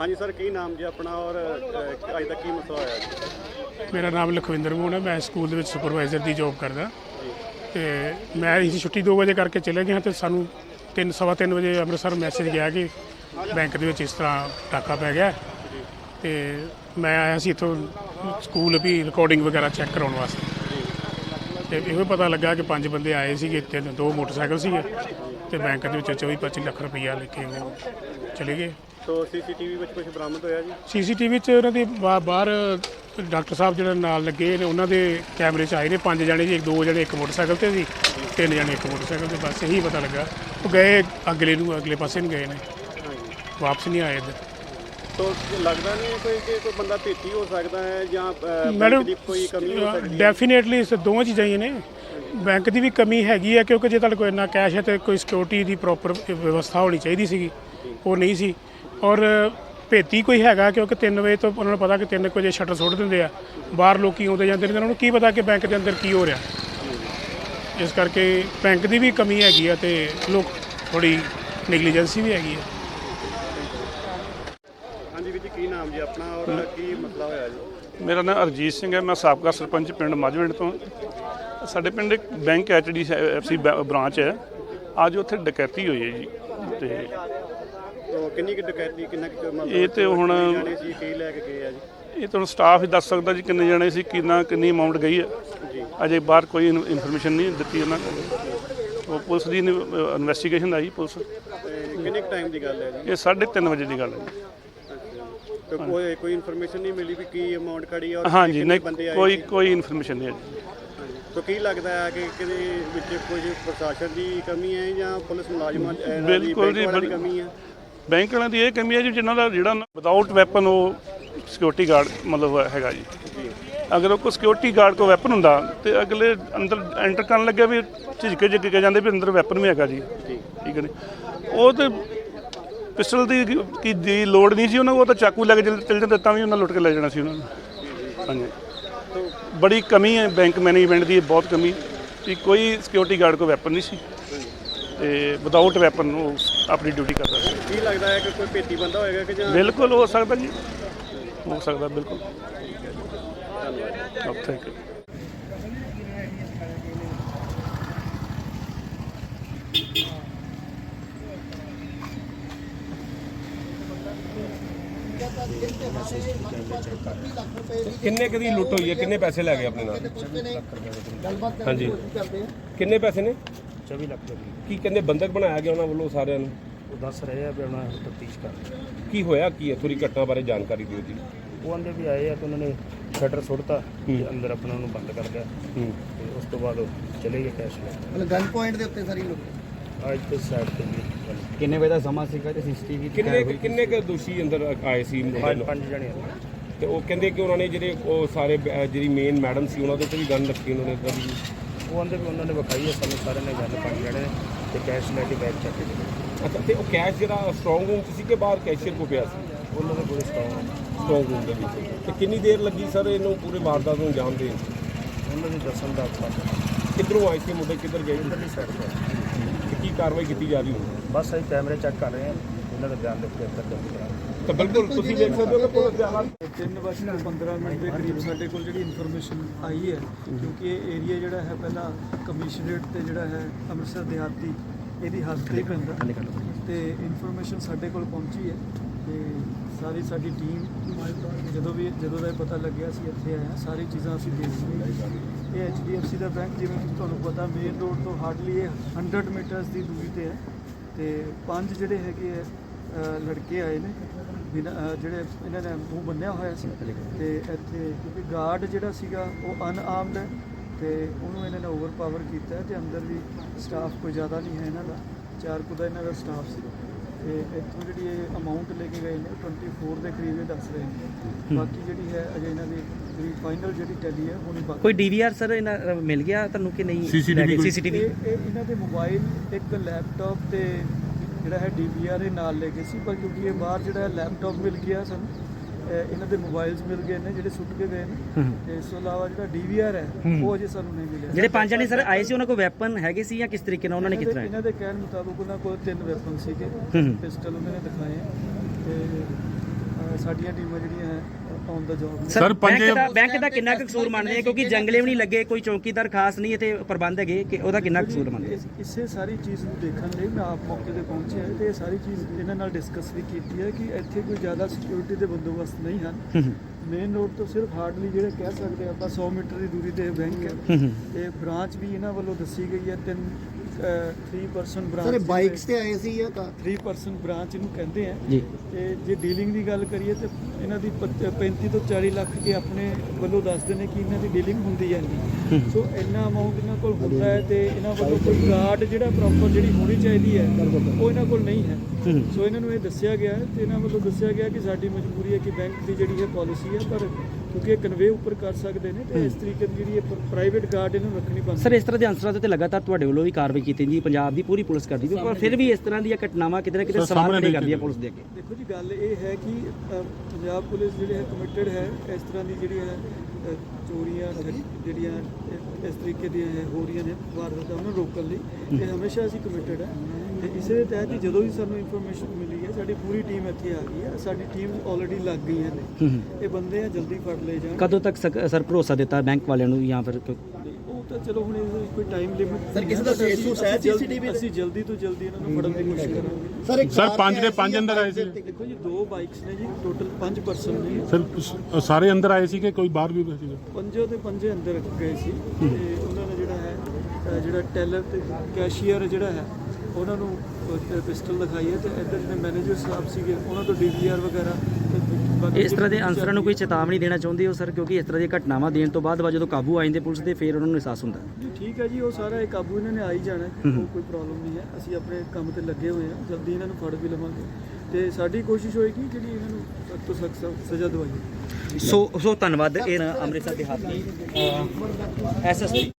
ਹਾਂਜੀ ਸਰ ਕੀ ਨਾਮ ਜੀ ਆਪਣਾ ਔਰ ਅ, ਅੱਜ ਤੱਕ ਕੀ ਮਸਲਾ ਹੋਇਆ ਜੀ? ਮੇਰਾ ਨਾਮ ਲਖਵਿੰਦਰ ਮੋਹਨ ਹੈ ਮੈਂ ਸਕੂਲ ਦੇ ਵਿੱਚ ਸੁਪਰਵਾਈਜ਼ਰ ਦੀ ਜੌਬ ਕਰਦਾ। ਤੇ ਮੈਂ ਅਸੀਂ ਛੁੱਟੀ 2 ਵਜੇ ਕਰਕੇ ਚਲੇ ਗਿਆ ਹਾਂ ਤੇ ਸਾਨੂੰ ਤਿੰਨ ਸਵਾ ਤਿੰਨ ਵਜੇ ਅੰਮ੍ਰਿਤਸਰ ਮੈਸੇਜ ਗਿਆ ਕਿ ਬੈਂਕ ਦੇ ਵਿੱਚ ਇਸ ਤਰ੍ਹਾਂ ਟਾਕਾ ਪੈ ਗਿਆ। ਤੇ ਮੈਂ ਆਇਆ ਸੀ ਇੱਥੋਂ ਸਕੂਲ ਵੀ ਰਿਕਾਰਡਿੰਗ ਵਗੈਰਾ ਚੈੱਕ ਕਰਾਉਣ ਵਾਸਤੇ। ਤੇ ਇਹੋ ਪਤਾ ਲੱਗਾ ਕਿ ਪੰਜ ਬੰਦੇ ਆਏ ਸੀਗੇ ਤਿੰਨ ਦੋ ਮੋਟਰਸਾਈਕਲ ਸੀਗੇ। ਤੇ ਬੈਂਕ ਦੇ ਵਿੱਚ 24 25 ਲੱਖ ਰੁਪਈਆ ਲੈ ਕੇ ਉਹ ਚਲੇ ਗਏ। ਸੋ ਸੀਸੀਟੀਵੀ ਵਿੱਚ ਕੁਝ ਬਰਾਮਦ ਹੋਇਆ ਜੀ? ਸੀਸੀਟੀਵੀ 'ਚ ਉਹਨਾਂ ਦੇ ਬਾ- ਬਾਹਰ ਡਾਕਟਰ ਸਾਹਿਬ ਜਿਹੜੇ ਨਾਲ ਲੱਗੇ ਨੇ ਉਹਨਾਂ ਦੇ ਕੈਮਰੇ 'ਚ ਆਏ ਨੇ। ਪੰਜ ਜਣੇ ਜੀ ਦੋ ਜਣੇ ਇੱਕ ਮੋਟਰਸਾਈਕਲ ਤੇ ਸੀ ਤਿੰਨ ਜਣੇ ਇੱਕ ਮੋਟਰਸਾਈਕਲ ਤੇ ਬਸ ਇਹੀ ਪਤਾ ਲੱਗਾ। ਉਹ ਗਏ ਅਗਲੇ ਨੂੰ ਅਗਲੇ ਪਾਸੇ ਨੂੰ ਗਏ ਨੇ। ਵਾਪਸ ਨਹੀਂ ਆਏ ਇੱਧਰ। ਸੋ ਲੱਗਦਾ ਨਹੀਂ ਕੋਈ ਕਿ ਕੋਈ ਬੰਦਾ ਭੇਤੀ ਹੋ ਸਕਦਾ ਹੈ ਜਾਂ ਅ, ਬੈਂਕ ਮੈਡਮ ਦੀ ਕੋਈ ਕਮੀ ਹੋ ਸਕਦੀ ਹੈ? ਡੈਫੀਨੇਟਲੀ ਇਸ ਦੋਵਾਂ ਚੀਜ਼ਾਂ ਹੀ ਨੇ। ਬੈਂਕ ਦੀ ਵੀ ਕਮੀ ਹੈਗੀ ਹੈ ਕਿਉਂਕਿ ਜੇ ਤੁਹਾਡੇ ਕੋਲ ਇੰਨਾ ਕੈਸ਼ ਹੈ ਤੇ ਕੋਈ ਸਿਕਿਉਰਿਟੀ ਦੀ ਪ੍ਰੋਪਰ ਵਿਵਸਥਾ ਹੋਣੀ ਚਾਹੀਦੀ ਸੀਗੀ। ਉਹ ਨਹੀਂ ਸੀ। ਔਰ ਭੇਤੀ ਕੋਈ ਹੈਗਾ ਕਿਉਂਕਿ 3 ਵਜੇ ਤੋਂ ਉਹਨਾਂ ਨੂੰ ਪਤਾ ਕਿ 3 ਵਜੇ ਸ਼ਟਰ ਸੁੱਟ ਦਿੰਦੇ ਆ। ਬਾਹਰ ਲੋਕੀ ਆਉਂਦੇ ਜਾਂਦੇ ਨੇ ਉਹਨਾਂ ਨੂੰ ਕੀ ਪਤਾ ਕਿ ਬੈਂਕ ਦੇ ਅੰਦਰ ਕੀ ਹੋ ਰਿਹਾ। ਇਸ ਕਰਕੇ ਬੈਂਕ ਦੀ ਵੀ ਕਮੀ ਹੈਗੀ ਆ ਤੇ ਲੋਕ ਥੋੜੀ ਨੈਗਲੀਜੈਂਸੀ ਵੀ ਹੈਗੀ ਆ। ਹਾਂਜੀ ਵੀਰ ਜੀ ਕੀ ਨਾਮ ਜੀ ਆਪਣਾ ਔਰ ਕੀ ਮਸਲਾ ਹੋਇਆ ਜੀ? ਮੇਰਾ ਨਾਮ ਅਰਜੀਤ ਸਿੰਘ ਹੈ ਮੈਂ ਸਾਬਕਾ ਸਰਪੰਚ ਪਿੰਡ ਮਾਝਵਿੰਡ ਤੋਂ। ਸਾਡੇ ਪਿੰਡ ਇੱਕ ਬੈਂਕ ਐਚਡੀ ਐਫਸੀ ਬ੍ਰਾਂਚ ਹੈ। ਅੱਜ ਉੱਥੇ ਡਕੈਤੀ ਹੋਈ ਹੈ ਜੀ। ਤੇ ਕਿੰਨੀ ਕਿ ਡਕੈਤੀ ਕਿੰਨਾ ਕਿ ਇਹ ਤੇ ਹੁਣ- ਜਾਣੇ ਸੀ ਕੀ ਲੈ ਕੇ ਗਏ ਆ ਜੀ? ਇਹ ਤੁਹਾਨੂੰ ਸਟਾਫ ਹੀ ਦੱਸ ਸਕਦਾ ਜੀ ਕਿੰਨੇ ਜਣੇ ਸੀ ਕਿੰਨਾ ਕਿੰਨੀ ਅਮਾਉਂਟ ਗਈ ਹੈ। ਅਜੇ ਬਾਹਰ ਕੋਈ ਇਨਫੋਰਮੇਸ਼ਨ ਨਹੀਂ ਦਿੱਤੀ ਉਹਨਾਂ ਨੇ ਉਹ ਪੁਲਿਸ ਦੀ ਇਨਵੈਸਟੀਗੇਸ਼ਨ ਆਈ ਪੁਲਿਸ। ਤੇ ਕਿੰਨੇ ਟਾਈਮ ਦੀ ਗੱਲ ਹੈ ਜੀ? ਇਹ 3:30 ਵਜੇ ਦੀ ਗੱਲ ਹੈ। ਤੇ ਕੋਈ ਕੋਈ ਇਨਫੋਰਮੇਸ਼ਨ ਨਹੀਂ ਮਿਲੀ ਵੀ ਕੀ ਅਮਾਉਂਟ ਖੜੀ ਆ ਔਰ ਕਿੰਨੇ ਨਹੀਂ ਬੰਦੇ ਆਏ ਕੋਈ? ਕੋਈ ਇਨਫੋਰਮੇਸ਼ਨ ਨਹੀਂ ਹੈ ਜੀ। ਸੋ ਕੀ ਲੱਗਦਾ ਹੈ ਕਿ ਕਿਤੇ ਵਿੱਚ ਕੁਝ ਪ੍ਰਸ਼ਾਸਨ ਦੀ ਕਮੀ ਹੈ ਜਾਂ ਪੁਲਿਸ ਮੁਲਾਜ਼ਮਾਂ ਦੀ ਕਮੀ ਹੈ? ਬੈਂਕ ਵਾਲਿਆਂ ਦੀ ਇਹ ਕਮੀ ਹੈ ਜੀ ਜਿਨ੍ਹਾਂ ਦਾ ਜਿਹੜਾ ਵਿਦਆਊਟ ਵੈਪਨ ਉਹ ਸਿਕਿਉਰਿਟੀ ਗਾਰਡ ਮਤਲਬ ਹੈਗਾ ਜੀ। ਅਗਰ ਉਹ ਕੋ ਸਿਕਿਉਰਿਟੀ ਗਾਰਡ ਕੋ ਵੈਪਨ ਹੁੰਦਾ ਤੇ ਅਗਲੇ ਅੰਦਰ ਐਂਟਰ ਕਰਨ ਲੱਗਿਆ ਵੀ ਝਿਜਕੇ ਝਿਜਕੇ ਜਾਂਦੇ ਵੀ ਅੰਦਰ ਵੈਪਨ ਵੀ ਹੈਗਾ ਜੀ। ਠੀਕ ਹੈ ਨੇ? ਉਹ ਤੇ ਪਿਸਟਲ ਦੀ ਕੀ ਦੀ ਲੋੜ ਨਹੀਂ ਸੀ ਉਹਨਾਂ ਕੋਲ, ਉਹ ਤਾਂ ਚਾਕੂ ਲੈ ਕੇ ਚੱਲ ਚੱਲ ਜਾਂਦੇ, ਤਾਂ ਵੀ ਉਹਨਾਂ ਲੁੱਟ ਕੇ ਲੈ ਜਾਣਾ ਸੀ ਉਹਨਾਂ ਨੂੰ। ਹਾਂਜੀ। ਬੜੀ ਕਮੀ ਹੈ ਬੈਂਕ ਮੈਨੇਜਮੈਂਟ ਦੀ, ਬਹੁਤ ਕਮੀ। ਕਿ ਕੋਈ ਸਿਕਿਉਰਿਟੀ ਗਾਰਡ ਕੋ ਵੈਪਨ ਨਹੀਂ ਸੀ। ਤੇ ਵਿਦਆਊਟ ਵੈਪਨ ਉਹ ਆਪਣੀ ਡਿਊਟੀ ਕਰਦਾ ਸੀ। ਕੀ ਲੱਗਦਾ ਹੈ ਕਿ ਕੋਈ ਭੇਤੀ ਬੰਦਾ ਹੋਏਗਾ ਕਿ ਜਾਂ ਬਿਲਕੁਲ ਹੋ ਸਕਦਾ ਜੀ। ਹੋ ਸਕਦਾ ਬਿਲਕੁਲ। ਥੈਂਕ ਯੂ ਕਿੰਨੇ ਕਦੀ ਲੁੱਟ ਹੋਈ ਹੈ? ਕਿੰਨੇ ਪੈਸੇ ਲੈ ਗਏ ਆਪਣੇ ਨਾਲ? ਹਾਂਜੀ। ਕਿੰਨੇ ਪੈਸੇ ਨੇ? 24 ਲੱਖ ਰੁਪਏ। ਕੀ ਕਹਿੰਦੇ ਬੰਦਕ ਬਣਾਇਆ ਗਿਆ ਉਹਨਾਂ ਵੱਲੋਂ ਸਾਰਿਆਂ ਨੂੰ? ਉਹ ਦੱਸ ਰਹੇ ਆ ਵੀ ਉਹਨਾਂ ਤਫਤੀਸ਼ ਕਰ ਰਹੇ ਆ। ਕੀ ਹੋਇਆ ਕੀ ਹੈ? ਥੋੜੀ ਘਟਨਾ ਬਾਰੇ ਜਾਣਕਾਰੀ ਦਿਓ ਜੀ। ਉਹ ਆਂਦੇ ਵੀ ਆਏ ਆ ਤੇ ਉਹਨਾਂ ਨੇ ਸ਼ਟਰ ਸੁੱਟਤਾ ਤੇ ਅੰਦਰ ਆਪਣਾ ਉਹਨੂੰ ਬੰਦ ਕਰ ਹੂੰ। ਤੇ ਉਸ ਤੋਂ ਬਾਅਦ ਉਹ ਚਲੇ ਗਏ ਕੈਸ਼ ਲੈ ਕੇ। ਮਤਲਬ ਗਨ ਪੁਆਇੰਟ ਦੇ ਉੱਤੇ ਸਾਰੀ ਲੋਕ ਅੱਜ ਤੇ ਸਾਈਡ ਤੇ ਵੀ ਗੱਲ। ਕਿੰਨੇ ਵਜੇ ਦਾ ਸਮਾਂ ਸੀਗਾ ਤੇ ਸੀਸੀਟੀਵੀ ਕਿੰਨੇ ਕਿੰਨੇ ਕੁ ਦੋਸ਼ੀ ਅੰਦਰ ਆਏ ਸੀ ਮੁੰਡੇ ਪੰਜ ਨੂੰ? ਪੰਜ ਜਣੇ ਆ। ਤੇ ਉਹ ਕਹਿੰਦੇ ਕਿ ਉਹਨਾਂ ਨੇ ਜਿਹੜੇ ਉਹ ਸਾਰੇ ਬ- ਅਹ ਜਿਹੜੀ ਮੇਨ ਮੈਡਮ ਸੀ ਉਹਨਾਂ ਦੇ ਉੱਤੇ ਵੀ ਗਨ ਰੱਖੀ ਉਹਨਾਂ ਨੇ ਦੀ ਉਹ ਆਂਦੇ ਵੀ ਉਹਨਾਂ ਨੇ ਵਿਖਾਈ ਹੈ ਸਾਨੂੰ ਸਾਰਿਆਂ ਨੇ ਗੱਲ ਪੰਜ ਜਣੇ ਨੇ ਤੇ ਕੈਸ਼ ਲੈ ਕੇ ਬੈਗ ਚੱਕ ਕੇ ਚਲੇ ਗਏ। ਅੱਛਾ ਤੇ ਉਹ ਕੈਸ਼ ਜਿਹੜਾ ਸਟਰੋਂਗ ਰੂਮ ਸੀ ਕਿ ਬਾਹਰ ਕੈਸ਼ੀਅਰ ਕੋ ਪਿਆ ਸੀ? ਉਹਨਾਂ ਦੇ ਕੋਲ ਸਟਾਉਨ ਸਟਰੋਂਗ ਰੂਮ ਦੇ ਵਿੱਚ। ਤੇ ਕਿੰਨੀ ਦੇਰ ਲੱਗੀ ਸਰ ਇਹਨੂੰ ਪੂਰੇ ਵਾਰਦਾਤ ਨੂੰ ਅੰਜਾਮ ਦੇਣ? 'ਚ? ਉਹਨਾਂ ਦੇ ਦੱਸਣ ਦਾ ਪਤਾ ਕਿੱਧਰੋਂ ਆਏ ਸੀ ਮੁੰਡੇ ਕਿੱਧਰ ਗਏ ਇਧਰਲੀ ਸਾਈਡ ਤੇ। ਤੇ ਕੀ ਕਾਰਵਾਈ ਕੀਤੀ ਜਾ ਰਹੀ ਹੁਣ? ਬਸ ਅਸੀਂ ਕੈਮਰੇ ਚੈੱਕ ਕਰ ਰਹੇ ਹਾਂ। ਇਹਨਾਂ ਦਾ ਬਿਆਨ ਲਿਖ ਕੇ ਅੰਦਰ ਦਰਜ ਕਰਾਂਗੇ ਤਾਂ ਬਿਲਕੁਲ ਤੁਸੀਂ ਦੇਖ ਸਕਦੇ ਹੋ। ਕਿ ਪੁਲਿਸ ਦੇ ਹਾਲਾਤ ਤਿੰਨ ਵਜੇ ਨਾਲ 15 ਮਿੰਟ ਦੇ ਕਰੀਬ ਸਾਡੇ ਕੋਲ ਜਿਹੜੀ ਇਨਫੋਰਮੇਸ਼ਨ ਆਈ ਹੈ ਕਿਉਂਕਿ ਇਹ ਏਰੀਆ ਜਿਹੜਾ ਹੈ ਪਹਿਲਾਂ ਕਮਿਸ਼ਨਰੇਟ ਤੇ ਜਿਹੜਾ ਹੈ ਅੰਮ੍ਰਿਤਸਰ ਦਿਹਾਤੀ ਇਹਦੀ ਹੱਦ ਤੇ ਪੈਂਦਾ। ਤੇ ਇਨਫੋਰਮੇਸ਼ਨ ਸਾਡੇ ਕੋਲ ਪਹੁੰਚੀ ਹੈ ਤੇ ਸਾਰੀ ਸਾਡੀ ਟੀਮ ਜਦੋਂ ਵੀ ਜਦੋਂ ਦਾ ਪਤਾ ਲੱਗਿਆ ਸੀ ਇੱਥੇ ਆਏ ਹਾਂ ਸਾਰੀ ਚੀਜ਼ਾਂ ਅਸੀਂ ਦੇਖ ਲਈਆਂ। ਇਹ HDFC ਦਾ ਬੈਂਕ ਜਿਵੇਂ ਕਿ ਤੁਹਾਨੂੰ ਪਤਾ ਮੇਨ ਰੋਡ ਤੋਂ ਹਾਰਡਲੀ ਇਹ 100 ਮੀਟਰਸ ਦੀ ਦੂਰੀ ਤੇ ਹੈ। ਤੇ ਪੰਜ ਜਿਹੜੇ ਹੈਗੇ ਆ ਲੜਕੇ ਆਏ ਨੇ ਬਿਨਾਂ ਜਿਹੜੇ ਇਹਨਾਂ ਨੇ ਮੂੰਹ ਬੰਨਿਆ ਹੋਇਆ ਸੀ। ਤੇ ਇੱਥੇ ਕਿਉਂਕਿ ਗਾਰਡ ਜਿਹੜਾ ਸੀਗਾ ਉਹ ਅਨਆਰਮਡ ਹੈ ਤੇ ਉਹਨੂੰ ਇਹਨਾਂ ਨੇ ਓਵਰਪਾਵਰ ਕੀਤਾ ਹੈ ਤੇ ਅੰਦਰ ਵੀ ਸਟਾਫ ਕੋਈ ਜ਼ਿਆਦਾ ਨਹੀਂ ਹੈ ਇਹਨਾਂ ਦਾ। ਚਾਰ ਕੁ ਦਾ ਇਹਨਾਂ ਦਾ ਸਟਾਫ ਸੀ। ਤੇ ਇੱਥੋਂ ਜਿਹੜੀ ਇਹ ਅਮਾਉਂਟ ਲੈ ਕੇ ਗਏ ਨੇ 24 ਦੇ ਕਰੀਬ ਇਹ ਦੱਸ ਰਹੇ ਨੇ। ਬਾਕੀ ਜਿਹੜੀ ਹੈ ਅਜੇ ਇਹਨਾਂ ਦੀ ਜਿਹੜੀ ਫਾਈਨਲ ਜਿਹੜੀ ਟੈਲੀ ਹੈ ਹੁਣੀ ਬਾਕੀ ਕੋਈ ਡੀਵੀਆਰ ਸਰ ਇਹਨਾਂ ਮਿਲ ਗਿਆ ਤੁਹਾਨੂੰ ਕਿ ਨਹੀਂ? ਸੀਸੀਟੀਵੀ ਸੀਸੀਟੀਵੀ ਇਹ ਇਹ ਇਹਨਾਂ ਦੇ ਮੋਬਾਈਲ ਇੱਕ ਲੈਪਟਾਪ ਤੇ ਜਿਹੜਾ ਹੈ ਡੀਵੀਆਰ ਇਹ ਨਾਲ ਲੈ ਗਏ ਸੀ ਪਰ ਕਿਉਂਕਿ ਇਹ ਬਾਹਰ ਜਿਹੜਾ ਲੈਪਟਾਪ ਮਿਲ ਗਿਆ ਸਾਨੂੰ ਇਹ ਇਹਨਾਂ ਦੇ ਮੋਬਾਈਲਸ ਮਿਲ ਗਏ ਨੇ ਜਿਹੜੇ ਸੁੱਟ ਕੇ ਗਏ ਨੇ। ਤੇ ਇਸ ਤੋਂ ਇਲਾਵਾ ਜਿਹੜਾ ਡੀਵੀਆਰ ਹੈ ਉਹ ਅਜੇ ਸਾਨੂੰ ਨਹੀਂ ਮਿਲਿਆ। ਜਿਹੜੇ ਪੰਜ ਜਣੇ ਸਰ ਆਏ ਸੀ ਉਹਨਾਂ ਕੋਲ ਵੈਪਨ ਹੈਗੇ ਸੀ ਜਾਂ ਕਿਸ ਤਰੀਕੇ ਨਾਲ ਉਹਨਾਂ ਨੇ ਕਿਤਨਾ ਇਹਨਾਂ ਦੇ ਕਹਿਣ ਮੁਤਾਬਕ ਉਹਨਾਂ ਕੋਲ ਤਿੰਨ ਵੈਪਨ ਸੀਗੇ। ਪਿਸਟਲ ਉਹਨਾਂ ਨੇ ਦਿਖਾਏ। ਤੇ ਸਾਡੀਆਂ ਟੀਮਾਂ ਜਿਹੜੀਆਂ ਹੈ ਔਨ ਦਾ ਜੌਬ ਨੇ ਸਰ ਬੈਂਕ ਦਾ ਬੈਂਕ ਦਾ ਕਿੰਨਾ ਕਸੂਰ ਮੰਨਦੇ ਆ? ਕਿਉਂਕਿ ਜੰਗਲੇ ਵੀ ਨਹੀਂ ਲੱਗੇ ਕੋਈ ਚੌਕੀਦਾਰ ਖਾਸ ਨਹੀਂ ਇੱਥੇ ਪ੍ਰਬੰਧ ਹੈਗੇ ਕਿ ਉਹਦਾ ਕਿੰਨਾ ਕਸੂਰ ਮੰਨਦੇ? ਇਸ- ਸਾਰੀ ਚੀਜ਼ ਨੂੰ ਦੇਖਣ ਲਈ ਮੈਂ ਆਪ ਮੌਕੇ ਤੇ ਪਹੁੰਚਿਆ ਤੇ ਇਹ ਸਾਰੀ ਚੀਜ਼ ਇਹਨਾਂ ਨਾਲ ਡਿਸਕਸ ਵੀ ਕੀਤੀ ਹੈ ਕਿ ਇੱਥੇ ਕੋਈ ਜ਼ਿਆਦਾ ਸਿਕਿਉਰਿਟੀ ਦੇ ਬੰਦੋਬਸਤ ਨਹੀਂ ਹਨ। ਮੇਨ ਰੋਡ ਤੋਂ ਸਿਰਫ ਹਾਰਡਲੀ ਜਿਹੜੇ ਕਹਿ ਸਕਦੇ ਆਪਾਂ 100 ਮੀਟਰ ਦੀ ਦੂਰੀ ਤੇ ਬੈਂਕ ਹੈ। ਤੇ ਬ੍ਰਾਂਚ ਵੀ ਇਹਨਾਂ ਵੱਲੋਂ ਦੱਸੀ ਗਈ ਹੈ ਤਿੰਨ 3% ਬ੍ਰਾਂਚ ਸਰ ਬਾਈਕਸ ਤੇ ਆਏ ਸੀ ਜਾਂ ਕਾਰ 3% ਬ੍ਰਾਂਚ ਇਹਨੂੰ ਕਹਿੰਦੇ ਆ। ਜੀ। ਤੇ ਜੇ ਡੀਲਿੰਗ ਦੀ ਗੱਲ ਕਰੀਏ ਤੇ ਇਹਨਾਂ ਦੀ ਪੱਚ- 35 ਤੋਂ 40 ਲੱਖ ਇਹ ਆਪਣੇ ਵੱਲੋਂ ਦੱਸਦੇ ਨੇ ਕਿ ਇਹਨਾਂ ਦੀ ਡੀਲਿੰਗ ਹੁੰਦੀ ਹੈ ਨਹੀਂ ਸੋ ਇੰਨਾ ਅਮਾਉਂਟ ਇਹਨਾਂ ਕੋਲ ਹੁੰਦਾ ਹੈ ਤੇ ਇਹਨਾਂ ਵੱਲੋਂ ਕੋਈ ਗਾਰਡ ਜਿਹੜਾ ਪ੍ਰੋਪਰ ਜਿਹੜੀ ਹੋਣੀ ਚਾਹੀਦੀ ਹੈ ਉਹ ਇਹਨਾਂ ਕੋਲ ਨਹੀਂ ਹੈ। ਸੋ ਇਹਨਾਂ ਨੂੰ ਇਹ ਦੱਸਿਆ ਗਿਆ ਹੈ ਤੇ ਇਹਨਾਂ ਵੱਲੋਂ ਦੱਸਿਆ ਗਿਆ ਕਿ ਸਾਡੀ ਮਜਬੂਰੀ ਹੈ ਕਿ ਬੈਂਕ ਦੀ ਜਿਹੜੀ ਹੈ ਪਾਲਿਸੀ ਹੈ ਪਰ ਕਿਉਂਕਿ ਇਹ ਕਨਵੇ ਉੱਪਰ ਕਰ ਸਕਦੇ ਨੇ ਤੇ ਇਸ ਤਰੀਕੇ ਦੀ ਜਿਹੜੀ ਪ੍ਰਾਈਵੇਟ ਗਾਰਡ ਇਹਨੂੰ ਰੱਖਣੀ ਪੈਂਦੀ ਸਰ ਇਸ ਤਰ੍ਹਾਂ ਦੇ ਅਨਸਰਾਂ ਦੇ ਉੱਤੇ ਲਗਾਤਾਰ ਤੁਹਾਡੇ ਵੱਲੋਂ ਵੀ ਕਾਰਵਾਈ ਕੀਤੀ ਜੀ ਪੰਜਾਬ ਦੀ ਪੂਰੀ ਪੁਲਿਸ ਕਰਦੀ ਪਰ ਫਿਰ ਵੀ ਇਸ ਤਰ੍ਹਾਂ ਦੀਆਂ ਘਟਨਾਵਾਂ ਕਿਤੇ ਨਾ ਕਿਤੇ ਸਵਾਲ ਖੜੇ ਕਰਦੀ ਹੈ ਪੁਲਿਸ ਦੇ ਅੱਗੇ। ਦੇਖੋ ਜੀ ਗੱਲ ਇਹ ਹੈ ਕਿ ਪੰਜਾਬ ਪੁਲਿਸ ਜਿਹੜੀ ਹੈ ਕਮਿਟਡ ਹੈ ਇਸ ਤਰ੍ਹਾਂ ਦੀ ਜਿਹੜੀ ਹੈ ਚੋਰੀਆਂ ਜਿਹੜੀਆਂ ਇਸ ਤਰੀਕੇ ਦੀਆਂ ਹੈ ਹੋ ਰਹੀਆਂ ਨੇ ਵਾਰਦਾਤਾਂ ਉਹਨਾਂ ਨੂੰ ਰੋਕਣ ਲਈ ਇਹ ਹਮੇਸ਼ਾ ਅਸੀਂ ਕਮਿਟਡ ਹੈ। ਤੇ ਇਸੇ ਦੇ ਤਹਿਤ ਹੀ ਜਦੋਂ ਵੀ ਸਾਨੂੰ ਇਨਫੋਰਮੇਸ਼ਨ ਮਿਲੀ ਹੈ ਸਾਡੀ ਪੂਰੀ ਟੀਮ ਇੱਥੇ ਆ ਗਈ ਹੈ। ਸਾਡੀ ਟੀਮ ਆਲਰੇਡੀ ਲੱਗ ਗਈਆਂ ਨੇ। ਇਹ ਬੰਦੇ ਆ ਜਲਦੀ ਫੜ ਲਏ ਜਾਣ। ਕਦੋਂ ਤੱਕ ਸਰ ਭਰੋਸਾ ਦਿੱਤਾ ਬੈਂਕ ਵਾਲਿਆਂ ਨੂੰ ਜਾਂ ਫਿਰ ਤਾਂ ਚਲੋ ਹੁਣ ਇਹਦੀ ਕੋਈ ਟਾਈਮ ਲਿਮਿਟ ਸਰ, ਕਿਸੇ ਦਾ ਜੇਸੂਸ ਹੈ CCTV ਅਸੀਂ ਜਲਦੀ ਤੋਂ ਜਲਦੀ ਇਹਨਾਂ ਨੂੰ ਫੜਨ ਦੀ ਕੋਸ਼ਿਸ਼ ਕਰਾਂਗੇ। ਸਰ ਇੱਕ ਸਰ, ਕਾਰ ਪੰਜ ਦੇ ਪੰਜ ਅੰਦਰ ਆਏ ਸੀ। ਦੇਖੋ ਜੀ ਦੋ ਬਾਈਕਸ ਨੇ ਜੀ ਟੋਟਲ 5 ਪਰਸਨ ਨੇ ਸਰ ਸਾਰੇ ਅੰਦਰ ਆਏ ਸੀ ਕਿ ਕੋਈ ਬਾਹਰ ਵੀ ਸੀ ਪੰਜੋ ਤੇ ਪੰਜੇ ਅੰਦਰ ਗਏ ਸੀ। ਤੇ ਉਹਨਾਂ ਨੇ ਜਿਹੜਾ ਹੈ ਜਿਹੜਾ ਟੈਲਰ ਤੇ ਕੈਸ਼ੀਅਰ ਜਿਹੜਾ ਹੈ ਉਹਨਾਂ ਨੂੰ ਪਿਸਟਲ ਦਿਖਾਈ ਹੈ ਤੇ ਇੱਧਰ ਜਿਹੜੇ ਮੈਨੇਜਰ ਸਾਹਿਬ ਸੀਗੇ ਉਹਨਾਂ ਤੋਂ ਡੀਵੀਆਰ ਵਗੈਰਾ ਤੇ ਇਸ ਤਰ੍ਹਾਂ ਦੇ ਅਨਸਰਾਂ ਨੂੰ ਕੋਈ ਚੇਤਾਵਨੀ ਦੇਣਾ ਚਾਹੁੰਦੇ ਹੋ ਸਰ? ਕਿਉਂਕਿ ਇਸ ਤਰ੍ਹਾਂ ਦੀਆਂ ਘਟਨਾਵਾਂ ਦੇਣ ਤੋਂ ਬਾਅਦ ਜਦੋਂ ਕਾਬੂ ਆ ਜਾਂਦੇ ਪੁਲਿਸ ਦੇ ਫਿਰ ਉਹਨਾਂ ਨੂੰ ਅਹਿਸਾਸ ਹੁੰਦਾ। ਜੀ ਠੀਕ ਹੈ ਜੀ ਉਹ ਸਾਰਾ ਇਹ ਕਾਬੂ ਇਹਨਾਂ ਨੇ ਆ ਹੀ ਜਾਣਾ। ਉਹ ਕੋਈ ਪ੍ਰੋਬਲਮ ਨਹੀਂ ਹੈ। ਅਸੀਂ ਆਪਣੇ ਕੰਮ ਤੇ ਲੱਗੇ ਹੋਏ ਹਾਂ। ਜਲਦੀ ਇਹਨਾਂ ਨੂੰ ਫੜ ਵੀ ਲਵਾਂਗੇ। ਤੇ ਸਾਡੀ ਕੋਸ਼ਿਸ਼ ਹੋਏਗੀ ਜਿਹੜੀ ਇਹਨਾਂ ਨੂੰ ਸਖਤ ਤੋਂ ਸਖਤ ਸਜ਼ਾ ਦਵਾਈਏ ਸੋ ਸੋ ਧੰਨਵਾਦ। ਇਹ ਅੰਮ੍ਰਿਤਸਰ ਦੇ ਹਾਥੀ ਐਸਐਸਪੀ